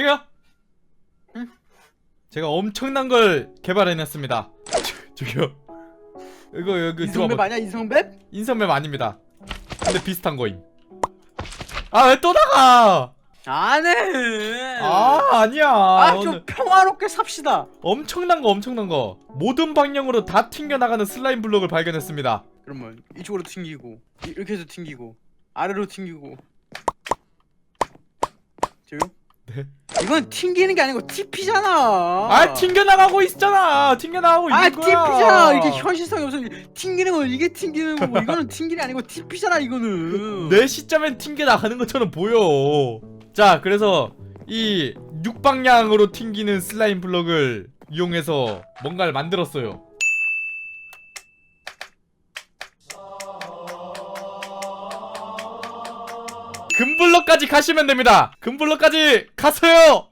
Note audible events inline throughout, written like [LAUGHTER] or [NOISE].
저기요. 응? 제가 엄청난 걸 개발해냈습니다. 저- [LAUGHS] 저기요. 이거 여기 인성맵 들어봐. 아니야 인성맵? 인선맵 아닙니다. 근데 비슷한 거임. 아 왜 또 나가? 안해 아 아니야. 아 좀 오늘 평화롭게 삽시다 엄청난 거 엄청난 거. 모든 방향으로 다 튕겨 나가는 슬라임 블록을 발견했습니다. 그러면 이쪽으로 튕기고 이- 이렇게 해서 튕기고 아래로 튕기고 저요? 네. 이건 튕기는 게 아니고 TP잖아 아 튕겨 나가고 있잖아. 튕겨 나가고 있는 아 거야. TP잖아 이게 현실성이 없어 튕기는 건 이게 튕기는 거고 이거는 [LAUGHS] 튕기는 게 아니고 TP잖아 이거는 내 시점엔 튕겨 나가는 것처럼 보여. 자, 그래서 이 육방향으로 튕기는 슬라임 블럭을 이용해서 뭔가를 만들었어요. 금블럭까지 가시면 됩니다. 금블럭까지 가세요.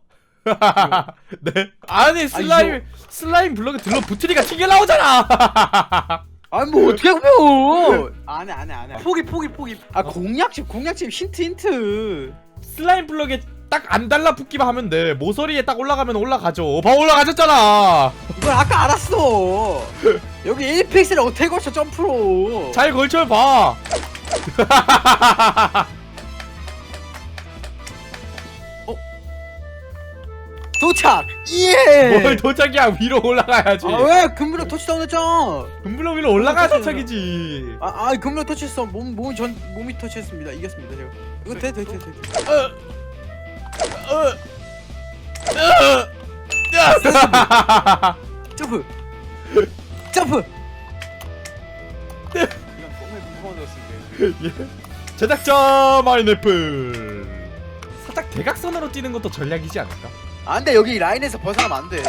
[LAUGHS] 네. 아니 슬라임 슬라임 블럭에 들러 붙으니까 튕겨 나오잖아. [LAUGHS] 아니 뭐 어떻게 보면 안해 안해 안해 포기 포기 포기 아 공략집 공략집 힌트 힌트 슬라임 블럭에 딱 안 달라붙기만 하면 돼. 모서리에 딱 올라가면 올라가죠. 봐 올라가졌잖아. 이걸 아까 알았어 여기 1픽셀 어떻게 걸쳐 점프로 잘 걸쳐 봐. [LAUGHS] 도착 예 뭘 도착이야 위로 올라가야지. 아 왜 금블럭 터치 다운 했잖아 금블럭 위로 올라가야 도착이야. 도착이지. 아, 아 금블럭 터치했어 몸 몸이 전 몸이 터치했습니다 이겼습니다 제가 이거 돼 돼 돼돼 어. 어. 어. 야. 점프 점프 이건 몸에 무거워졌습니다 제작자 마이네플. 대각선으로 뛰는 것도 전략이지 않을까? 안돼 여기 라인에서 벗어나면 안돼.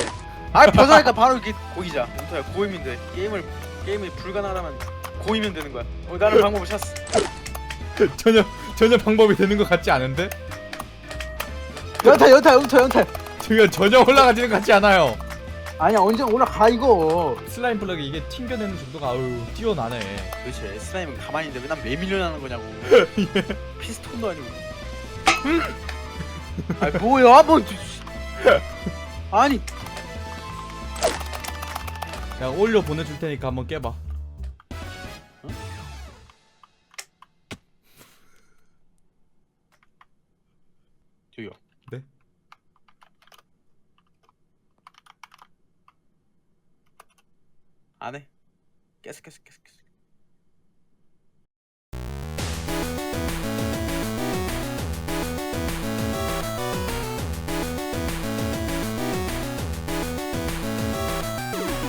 아 벗어나니까 바로 이렇게 고이자. 연토야 고이면 돼 게임을 게임이 불가능하다면 고이면 되는 거야. 어 나는 방법을 찾았어. [LAUGHS] 전혀 전혀 방법이 되는 것 같지 않은데? 연타 연타 연타 연타 지금 전혀 올라가지는 것 같지 않아요. 아니야 언제 올라가 이거. 슬라임 블럭이 이게 튕겨내는 정도가 아유 뛰어나네. 도대체 슬라임은 가만히 있는데 왜 난 왜 밀려나는 거냐고. [LAUGHS] 피스톤도 아니고 아 뭐야 뭐. 아니. 야 올려 보내줄 테니까 한번 깨봐. 저기요. 네? 안해. 깼어 깼어 깼어 깼어